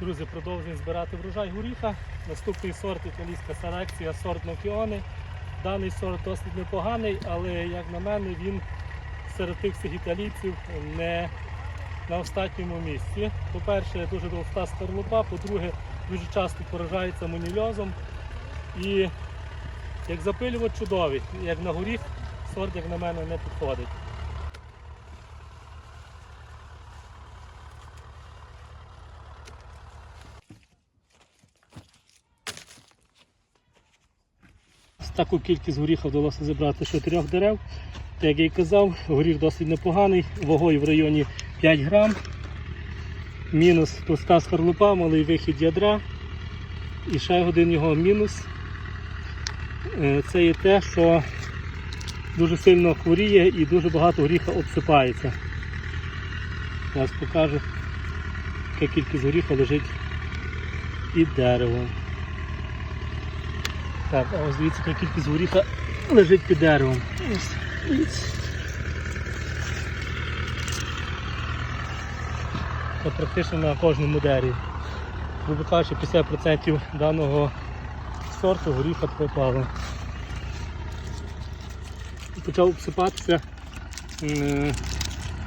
Друзі, продовжуємо збирати врожай горіха. Наступний сорт італійська селекція, сорт Нокіони. Даний сорт досить непоганий, але як на мене, він серед тих всіх італійців не на останньому місці. По-перше, дуже довста скорлупа, по-друге, дуже часто поражається монільозом. І як запилювач чудовий, як на горіх, сорт, як на мене, не підходить. Таку кількість горіха вдалося зібрати з чотирьох дерев. Як я й казав, горіх досить непоганий, вагою в районі 5 грам. Мінус товста скорлупа, малий вихід ядра. І ще один його мінус. Е, Це є те, що дуже сильно хворіє і дуже багато горіха обсипається. Зараз покажу, яка кількість горіха лежить під деревом. Так, а ось дивіться, яка кількість горіха лежить під деревом. Це практично на кожному дереві. Грубо кажучи, 50% даного сорту горіха пропало. Почав обсипатися,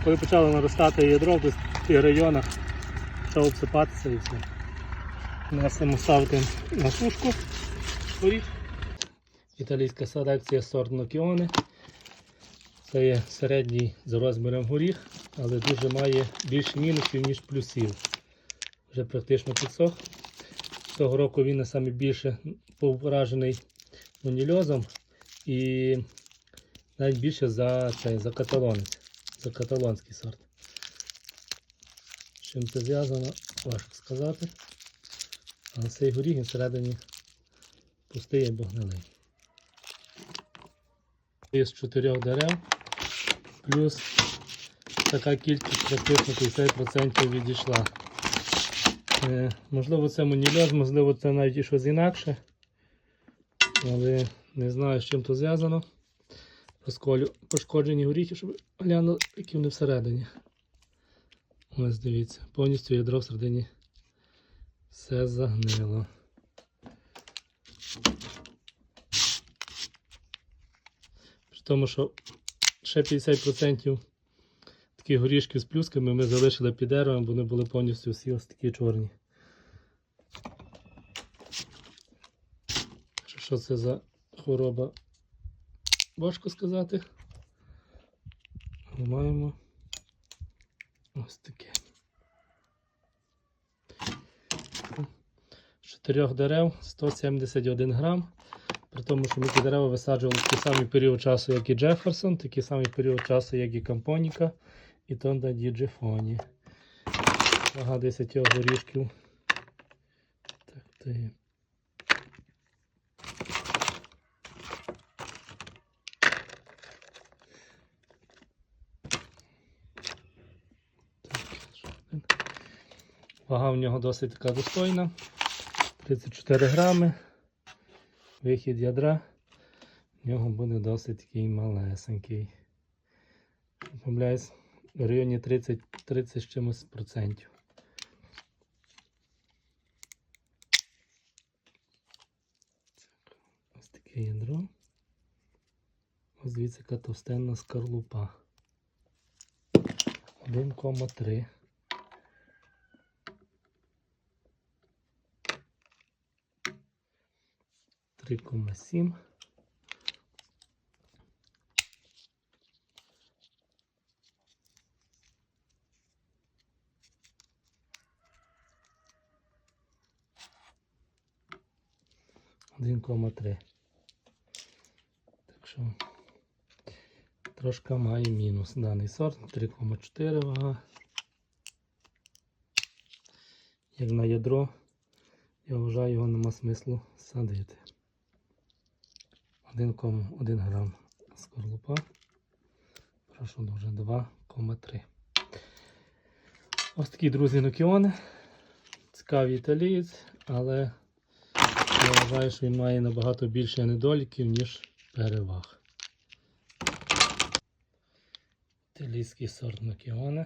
коли почало наростати ядро в тих районах, почав обсипатися і все. Несемо ставити на сушку горіх. Італійська селекція сорт Нокіони. Це є середній за розміром горіх, але дуже має більше мінусів, ніж плюсів. Вже практично підсох. Цього року він саме більше поражений монільозом і навіть більше за цей, за каталонець, за каталонський сорт. З чим це зв'язано, важко сказати. Але цей горіх всередині пустий або гнилий. Із чотирьох дерев, плюс така кількість практично 50% відійшла. Е, можливо, це монільоз, можливо, це навіть і щось інакше. Але не знаю, з чим то зв'язано. Розколю пошкоджені горіхи, щоб глянули, які вони всередині. Ось дивіться, повністю ядро всередині все загнило. При тому, що ще 50% таких горішків з плюсками ми залишили під деревом, бо вони були повністю всі ось такі чорні. Що, це за хвороба? Важко сказати. Маємо ось таке. З чотирьох дерев 171 грам. При тому, що ми ті дерева висаджували в такий самий період часу, як і Джеферсон, такий самий період часу, як і Кампоніка, і Тонда Діджефоні. Вага 10 горішків. Так, один. Вага в нього досить така достойна. 34 грами. Вихід ядра в нього буде досить такий малесенький. Помиляюсь, в районі 30, 30 з чимось процентів. Ось таке ядро. Ось дивіться, яка товстенна скорлупа. 1,3. Три кома сім. Один кома три. Так що трошки має мінус даний сорт. 3,4 вага. Як на ядро, я вважаю, його нема смислу садити. 1,1 грам скорлупа. Прошу дуже 2,3. Ось такі, друзі, нокіони. Цікавий італієць, але я вважаю, що він має набагато більше недоліків, ніж переваг. Італійський сорт нокіони.